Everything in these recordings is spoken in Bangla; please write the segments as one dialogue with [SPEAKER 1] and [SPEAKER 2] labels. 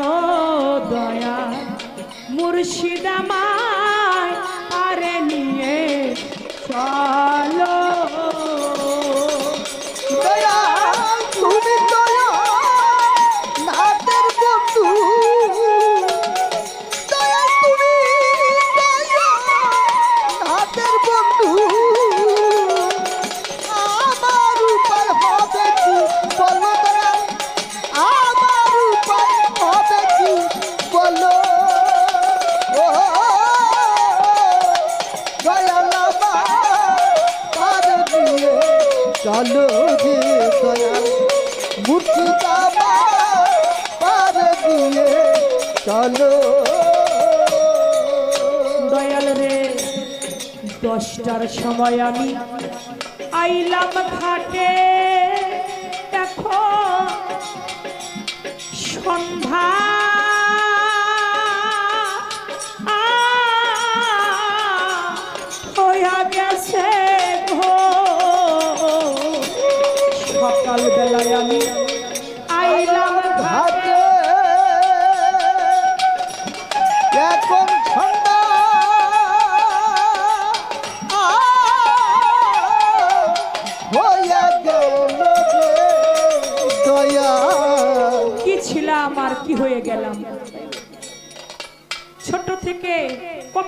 [SPEAKER 1] চলো দয়াল মুর্শিদ আমায় নিয়ে চলো।
[SPEAKER 2] চলো রে দয়াল মুর্শিদাবা পার দিয়ে। চলো।
[SPEAKER 1] দয়াল রে দশটার সময় আমি আইলাম ঘাটে।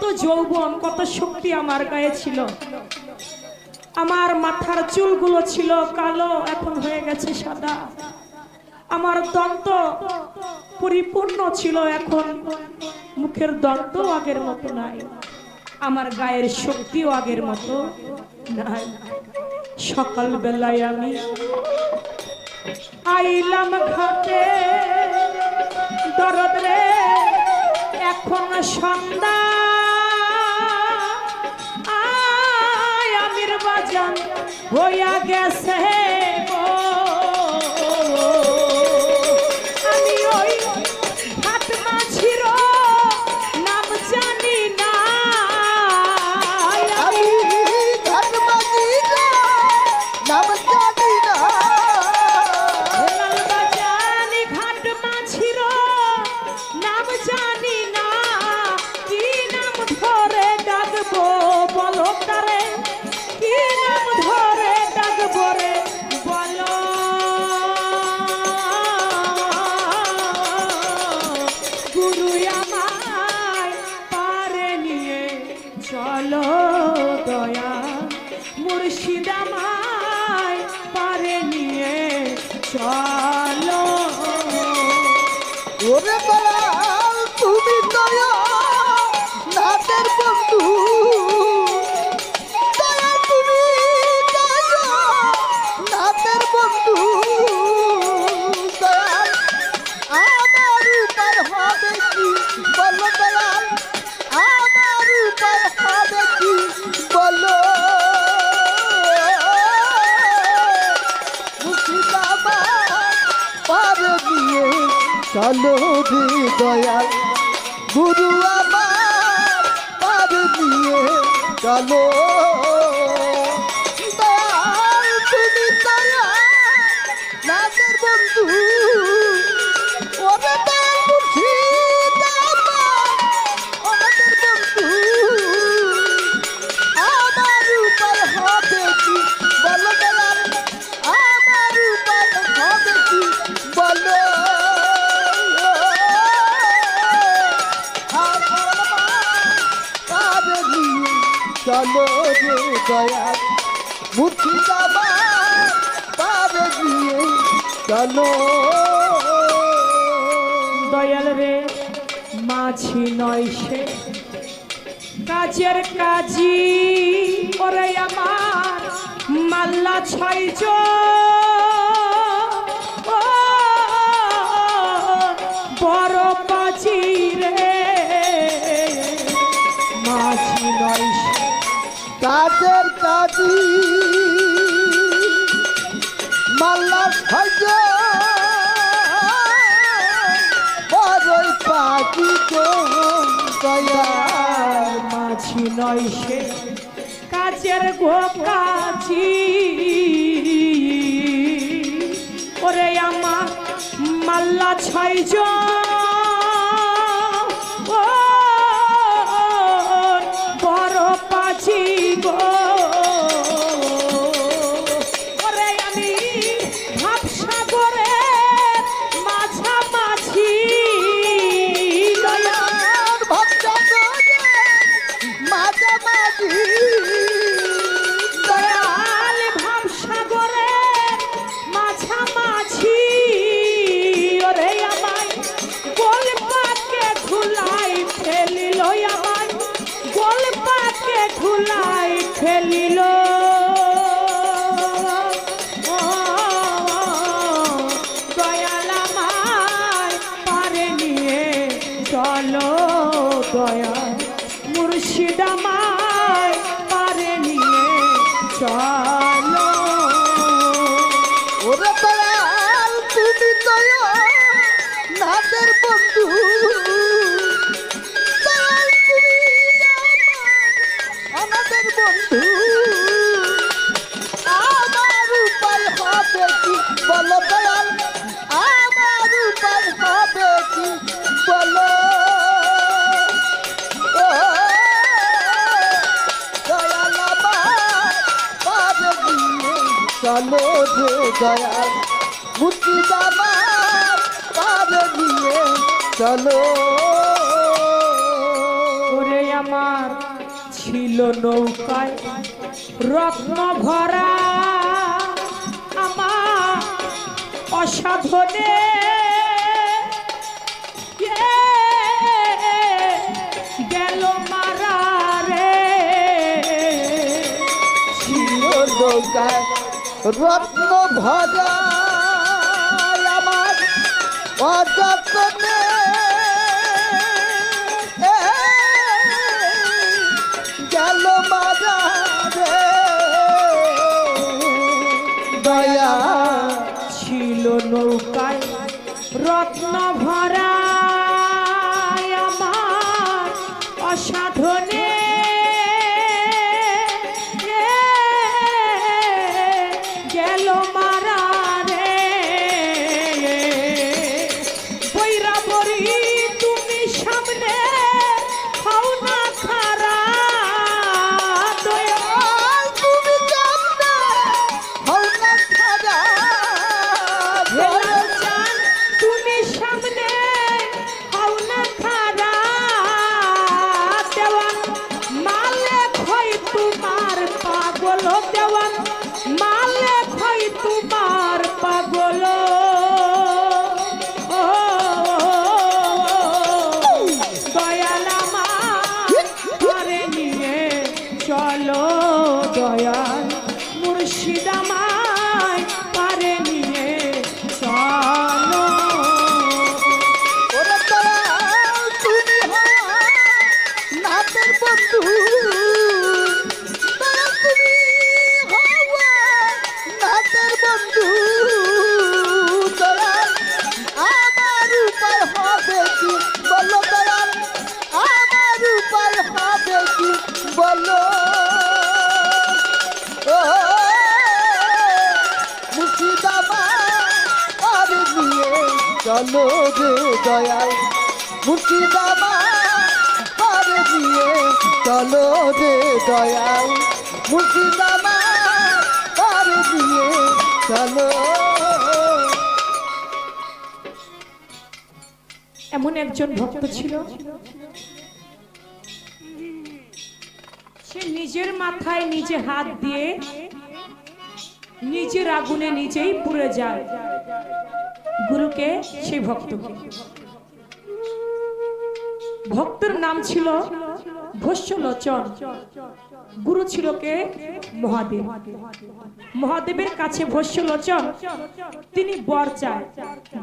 [SPEAKER 1] কত যৌবন, কত শক্তি আমার গায়ে ছিল। আমার মাথার চুলগুলো ছিল কালো, এখন হয়ে গেছে সাদা। আমার দন্ত পরিপূর্ণ ছিল এখন। মুখের দন্ত আগের মতো নাই। আমার গায়ের শক্তিও আগের মতো নাই। সকাল বেলায় আমি আইলাম ঘাটে, দরদ রে, এখন সন্ধ্যা। বাজান হইয়া গেছে। রে
[SPEAKER 2] দয়াল গুরু আমার পার দিয়ে চলো। চলো দয়াল
[SPEAKER 1] রে মাছি নয় সে। কাজের কাজী ওরে আমার, মাল্লা ছয় ও, বড় পাচি রে। মাছি নয় সে।
[SPEAKER 2] কাজের কাজী
[SPEAKER 1] নয় সে। কাজের গো কাছি ওরে আমার মাল্লা ছয় চলো দয়া মুর্শিদ চলো
[SPEAKER 2] পারে দিয়ে চলো।
[SPEAKER 1] ওরে আমার ছিল নৌকায় রত্ন ভরা আমার
[SPEAKER 2] রত্ন অযত্নে। গেল দয়া
[SPEAKER 1] ছিল নৌকায় রত্ন ভরা
[SPEAKER 2] নাথের বন্ধু। তুমি হও নাথের বন্ধু। আমার উপায় হবে কি? বলো দয়াল আমার উপায় হবে কি? বলো। চলো রে দয়াল। মুর্শিদাবাদ চলো রে দয়াল, মুর্শিদাবাদ নিয়ে চলো।
[SPEAKER 1] এমন একজন ভক্ত ছিল, সে নিজের মাথায় নিজে হাত দিয়ে নিজের আগুনে নিজেই পুড়ে যায়। গুরুকে সেই ভক্তকে। ভক্তের নাম ছিল ভস্যলোচন। গুরু ছিল কে? মহাদেব। মহাদেবের কাছে ভস্যলোচন। তিনি বর চায়।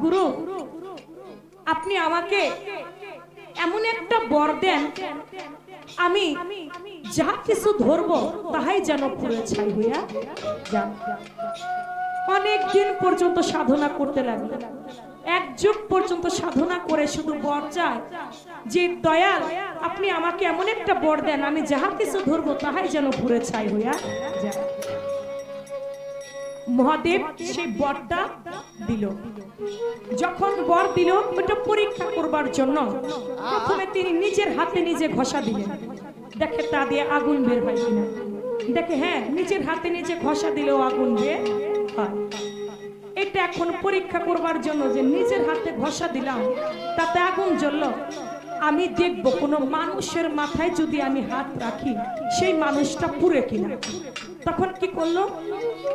[SPEAKER 1] গুরু, আপনি আমাকে এমন একটা বর দেন, আমি যা কিছু ধরব তাহাই যেন পুরো ছাই হইয়া অনেক দিন পর্যন্ত সাধনা করতে লাগলেন এক যুগ পর্যন্ত সাধনা করে শুধু বর চায়। যে দয়াল, আপনি আমাকে এমন একটা বর দেন, আমি যাহা কিছু ধরবো তাহাই যেন পুরে ছাই হইয়া মহাদেব সেই বরটা দিল। যখন বর দিল, ওটা পরীক্ষা করবার জন্য প্রথমে তিনি নিজের হাতে নিজে ঘষা দিলেন। দেখে তা দিয়ে আগুন বের হয় কিনা। দেখে হ্যাঁ নিজের হাতে নিজে ঘষা দিলেও আগুন বের হয়। এটা এখন পরীক্ষা করবার জন্য যে নিজের হাতে ঘষা দিলাম তাতে আগুন জ্বলল। আমি দেখব কোনো মানুষের মাথায় যদি আমি হাত রাখি সেই মানুষটা পুড়ে কিনা। তখন কি করল?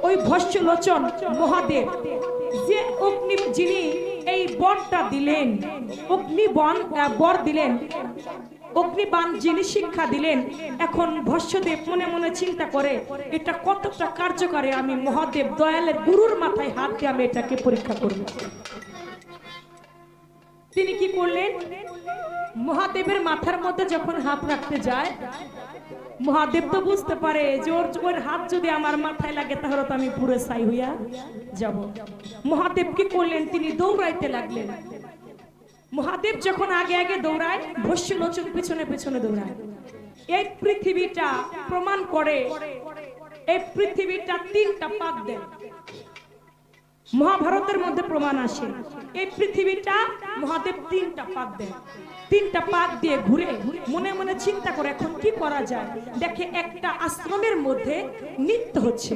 [SPEAKER 1] ওই ভস্য লোচন মহাদেব যে অগ্নি যিনি এই বরটা দিলেন অগ্নিবন আহ, বর দিলেন অগ্নিবান যিনি শিক্ষা দিলেন, এখন ভস্যদেব মনে মনে চিন্তা করে, এটা কতটা কার্যকারী আমি মহাদেব দয়ালের গুরুর মাথায় হাত দিয়ে আমি এটাকে পরীক্ষা করব। তিনি কি করলেন? মহাদেবের মাথার মধ্যে যখন হাত রাখতে যায়, মহাদেব তো বুঝতে পারে যে ওর ওর হাত যদি আমার মাথায় লাগে, তাহলে তো আমি পুরো সাই হইয়া যাব। মহাদেব কি করলেন? তিনি দৌড়াইতে লাগলেন। মহাদেব যখন আগে আগে দৌড়ায়, ভস্য লোচন পিছনে পিছনে দৌড়ায়। এই পৃথিবীটা প্রমাণ করে, এই পৃথিবীটা তিনটা পাক দেয়। মহাভারতের মধ্যে প্রমাণ আসে, এই পৃথিবীটা মহাদেব তিনটা পাক দেন তিনটা পাক দিয়ে ঘুরে মনে মনে চিন্তা করে, এখন কি করা যায়? দেখে একটা আশ্রমের মধ্যে নৃত্য হচ্ছে।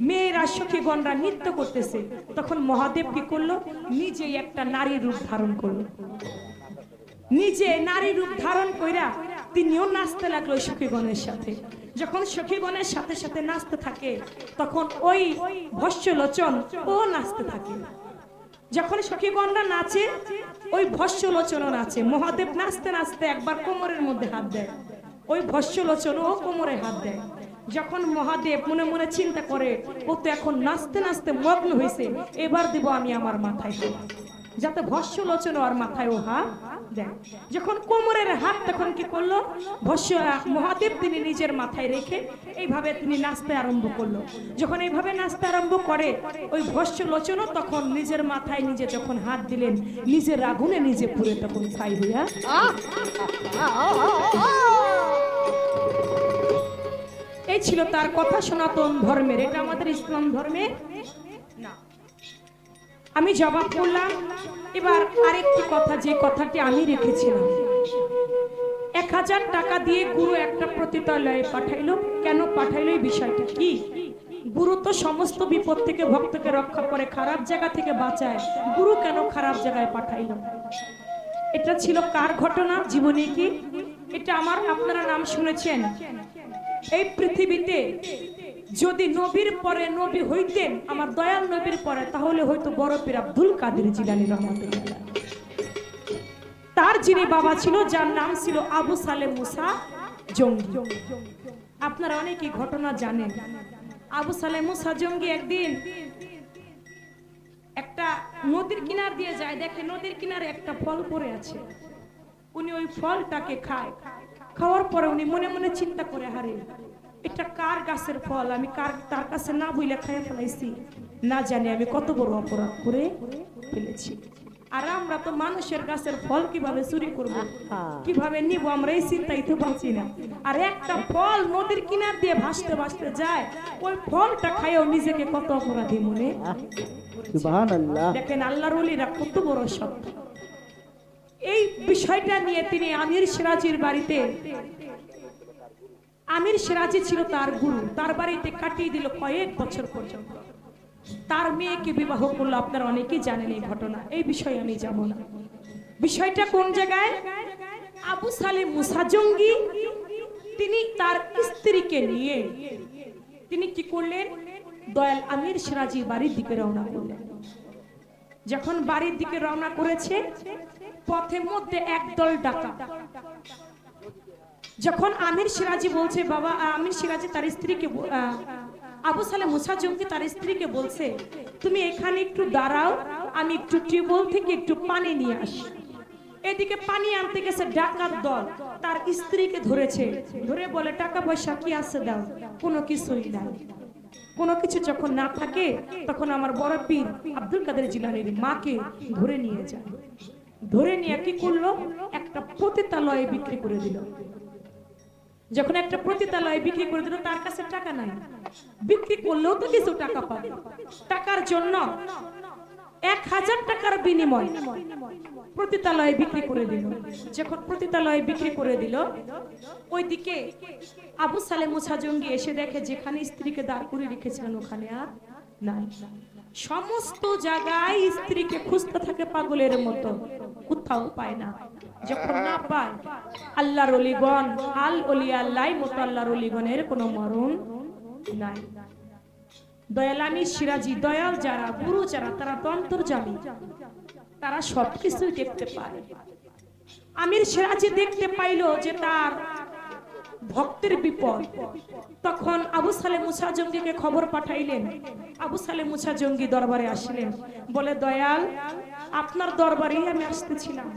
[SPEAKER 1] মেয়েরা সখীগণরা নৃত্য করতেছে। তখন মহাদেব কি করল? নিজেই একটা নারী রূপ ধারণ করল। নিজে নারী রূপ ধারণ কইরা তিনিও নাচতে লাগল সখীগণের সাথে। যখন সখীগণের সাথে সাথে নাচতে থাকে, তখন ওই ভস্য লোচন ও নাচতে থাকে। যখন সখীগণরা নাচে, ওই ভস্য লোচনও নাচে। মহাদেব নাচতে নাচতে একবার কোমরের মধ্যে হাত দেয়। ওই ভস্য লোচন ও কোমরে হাত দেয়। যখন মহাদেব মনে মনে চিন্তা করে, ও তো এখন নাচতে নাচতে মগ্ন হয়েছে এবার দিব আমি আমার মাথায়। যাতে ভস্য লোচন আর মাথায় ও হাত দেয়। যখন কোমরের হাত তখন কি করল? ভস্য মহাদেব তিনি নিজের মাথায় রেখে এইভাবে তিনি নাচতে আরম্ভ করল। যখন এইভাবে নাচতে আরম্ভ করে, ওই ভস্য লোচনও তখন নিজের মাথায় নিজে যখন হাত দিলেন, নিজের আগুনে নিজে পুরে তখন ছাই হইয়া এই ছিল তার কথা সনাতন ধর্মের। এটা আমাদের ইসলাম ধর্মে? না। আমি জবাব করলাম, এবার আরেকটি কথা, যে কথাটি আমি রেখেছিলাম। এক হাজার টাকা দিয়ে গুরু একটা প্রতিতলয়ে পাঠাইলো। কেন পাঠাইলো এই বিষয়টা কি? গুরু তো সমস্ত বিপদ থেকে ভক্তকে রক্ষা করে, খারাপ জায়গা থেকে বাঁচায়। গুরু কেন খারাপ জায়গায় পাঠাইল? এটা ছিল কার ঘটনা? জীবনে কি? এটা আমার আপনারা নাম শুনেছেন? এই পৃথিবীতে যদি নবীর পরে নবী হইতেন, আমার দয়াল নবীর পরে, তাহলে হয়তো বড় পীর আব্দুল কাদের জিলানী রহমতুল্লাহ। তার যিনি বাবা ছিল, যার নাম ছিল আবু সালে মুসা জঙ্গি। আপনারা অনেকেই ঘটনা জানেন। আবু সালে মুসা জঙ্গি একদিন একটা নদীর কিনার দিয়ে যায়, দেখে নদীর কিনারে একটা ফল পড়ে আছে। উনি ওই ফলটাকে খায়। খাওয়ার পরে উনি মনে মনে চিন্তা করে হারে এটা কার গাছের ফল? আমি কার তার কাছে না বইলে খাইয়ে ফেলাইছি। না জানি আমি কত বড় অপরাধ করে ফেলেছি। আর আমরা তো মানুষের গাছের ফল কীভাবে চুরি করব? কীভাবে নিব? আমরা এই চিন্তাই তো পাচ্ছি না। আর একটা ফল নদীর কিনার দিয়ে ভাসতে ভাসতে যায় ওই ফলটা খাইও নিজেকে কত অপরাধী মনে দেখেন আল্লাহর কত বড় সত্য এই বিষয়টা নিয়ে তিনি আমির সিরাজির বাড়িতে, আমির সিরাজি ছিল তার গুরু। তার বাড়িতে কাটিয়ে দিল কয়েক বছর পর্যন্ত। তার মেয়েকে বিবাহ করল, আপনারা অনেকেই জানেন এই ঘটনা। এই বিষয়ে আমি যাব না। বিষয়টা কোন জায়গায়? আবু সালেম মুসা জঙ্গি, তিনি তার স্ত্রীকে নিয়ে, তিনি কি করলেন? দয়াল আমির সিরাজির বাড়ির দিকে রওনা করলেন। যখন বাড়ির দিকে রওনা করেছে, পথের মধ্যে একদল ডাকা যখন আমির সিরাজি বলছে, বাবা, আমির সিরাজি তার স্ত্রীকে আবু সালে মুসা জঙ্গি তার স্ত্রীকে বলছে, তুমি এখানে একটু দাঁড়াও, আমি একটু টিউবওয়েল থেকে একটু পানি নিয়ে আসি। এদিকে পানি আনতে গেছে ডাকাত দল। তার স্ত্রীকে ধরেছে। ধরে বলে, টাকা পয়সা কি আছে দাও? কোনো কিছুই নাই। কোনো কিছু যখন না থাকে, তখন আমার বড় পীর আব্দুল কাদের জিলানির মাকে ধরে নিয়ে যায়। ধরে নিয়ে কি করল? একটা পতিতালয়ে বিক্রি করে দিল। যখন একটা প্রতিতালয়ে বিক্রি করে দিল, তার কাছে টাকা নাই। বিক্রি করলেও তো কিছু টাকা পাবে। টাকার জন্য এক হাজার টাকার বিনিময় প্রতিতালয়ে বিক্রি করে দিল। যখন প্রতিতালয়ে বিক্রি করে দিল, ওইদিকে আবু সালে মুসা জঙ্গি এসে দেখে যেখানে স্ত্রীকে দাঁড় করে রেখেছিলেন, ওখানে আর নাই। সমস্ত জায়গায় স্ত্রীকে খুঁজতে থাকে পাগলের মতো, কোথাও পায় না। যখন না পায়, আল্লাহর অলিগণ, আল অলি আল্লাহ মতো আল্লাহর অলিগণের কোনো মরণ নাই। দয়ালানি সিরাজি, দয়াল যারা, গুরু যারা, তারা তো অন্তর্জামী। তারা সবকিছুই দেখতে পায় আমির সিরাজি দেখতে পাইলো যে তার ভক্তের বিপদ। তখন আবু সালে মুসা জঙ্গিকে খবর পাঠাইলেন। আবু সালে মুসা জঙ্গি দরবারে আসলেন। বলে, দয়াল, আপনার দরবারেই আমি আসতেছিলাম।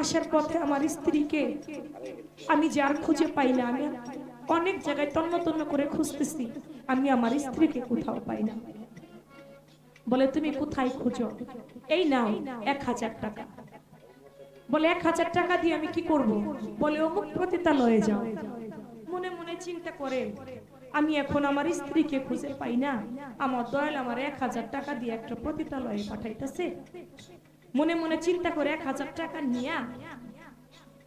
[SPEAKER 1] আসার পথে আমার স্ত্রীকে আমি যার খুঁজে পাই না, আমি অনেক জায়গায় তন্ন তন্ন করে খুঁজতেছি। আমি আমার স্ত্রীকে কোথাও পাই না। বলে, তুমি কোথায় খুঁজো? এই নাও, এক হাজার টাকা। বলে, এক হাজার টাকা দিয়ে আমি কি করব? বলে, অমুক প্রতিতালয়ে যাও। মনে মনে চিন্তা করে, আমি এখন আমার স্ত্রীকে খুঁজে পাই না। আমার দয়াল আমার এক হাজার টাকা দিয়ে একটা প্রতিতালয়ে পাঠাইতেছে। মনে মনে চিন্তা করে, এক হাজার টাকা নিয়া?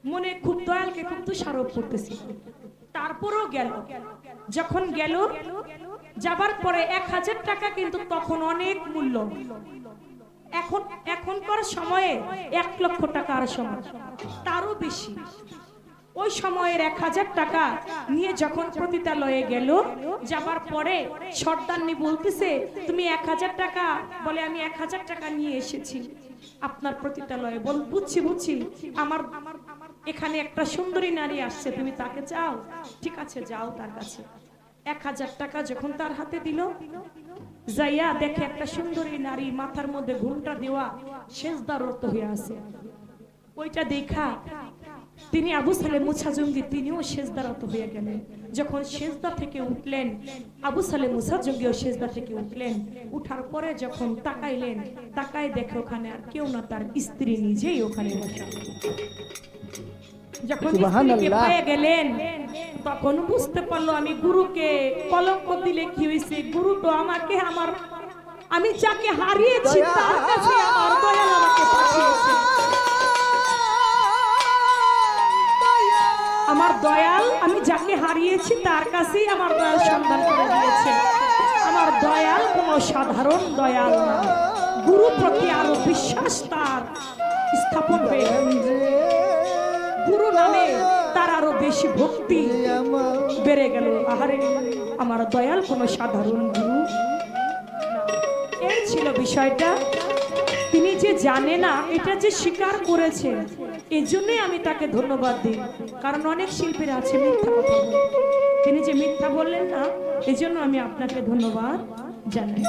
[SPEAKER 1] মনে খুব দয়ালকে খুব তুষারোপ করতেছি। তারপরও গেল। যখন গেল, যাবার পরে এক হাজার টাকা কিন্তু তখন অনেক মূল্য। এখন, এখনকার সময়ে এক লক্ষ টাকার সমান। তারও বেশি। ওই সময়ের এক হাজার টাকা নিয়ে যখন প্রতিতালয়ে গেল, যাবার পরে সর্দারনি বলতেছে, তুমি এক হাজার টাকা, বলে, আমি এক হাজার টাকা নিয়ে এসেছি। আপনার প্রতিতালয়ে বল, বুঝছি বুঝছি। আমার এখানে একটা সুন্দরী নারী আসছে, তুমি তাকে চাও? ঠিক আছে, যাও তার কাছে। এক হাজার টাকা যখন তার হাতে দিল, যাইয়া দেখে একটা সুন্দরী নারী মাথার মধ্যে ঘুমটা দেওয়া শেষদারত হয়ে আছে। ওইটা দেখা তিনি আবু সালে মুছা জঙ্গি, তিনিও শেষদারত হয়ে গেলেন। যখন শেষদা থেকে উঠলেন, আবু সালে মুসা জঙ্গিও শেষদা থেকে উঠলেন। উঠার পরে যখন তাকাইলেন তাকাই দেখে ওখানে আর কেউ না, তার স্ত্রী নিজেই ওখানে বসা। যখন স্ত্রীকে পেয়ে গেলেন তখন বুঝতে পারল আমি গুরুকে কলঙ্ক দিলে কি হয়েছে গুরু তো আমাকে আমার আমি যাকে হারিয়েছি তার কাছে আমার দয়াল আমাকে পাঠিয়েছে। আমার দয়াল আমি যাকে হারিয়েছি তার কাছেই আমার দয়াল সন্ধান করে দিয়েছে। আমার দয়াল কোনো সাধারণ দয়াল না। গুরু প্রতি আরও বিশ্বাস তার স্থাপন হয়ে। গুরু নামে তার আরও বেশি ভক্তি বেড়ে গেল। আহারে, আমার দয়াল কোনো সাধারণ গুরু। এই ছিল বিষয়টা। তিনি যে জানে না, এটা যে স্বীকার করেছে এই জন্যই আমি তাকে ধন্যবাদ দিই। কারণ অনেক শিল্পীরা আছে মিথ্যা তিনি যে মিথ্যা বললেন না এই জন্য আমি আপনাকে ধন্যবাদ জানাই।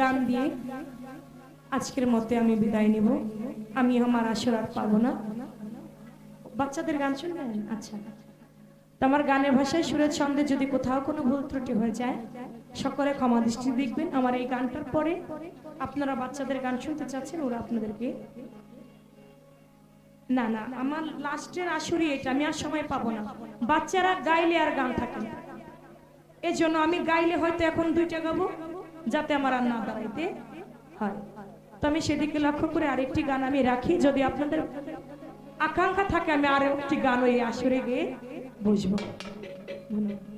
[SPEAKER 1] গান দিয়ে আজকের মতে আমি বিদায় নিব। আমি আমার আসর আর পাবো না। বাচ্চাদের গান শুনবেন? আচ্ছা। আমার গানের ভাষায় সুরের ছন্দে যদি কোথাও কোনো ভুল ত্রুটি হয়ে যায়, সকলে ক্ষমা দৃষ্টি দেখবেন। আমার এই গানটার পরে আপনারা বাচ্চাদের গান শুনতে চাচ্ছেন, ওরা আপনাদেরকে না না, আমার লাস্টের আসরই এটা। আমি আর সময় পাবো না। বাচ্চারা গাইলে আর গান থাকে না। এই জন্য আমি গাইলে হয়তো এখন দুইটা গাবো। যাতে আমার আর না দাঁড়াইতে হয়। তো আমি সেদিকে লক্ষ্য করে আরেকটি গান আমি রাখি। যদি আপনাদের আকাঙ্ক্ষা থাকে, আমি আরেকটি গান ওই আসরে গিয়ে বুঝব ধন্যবাদ।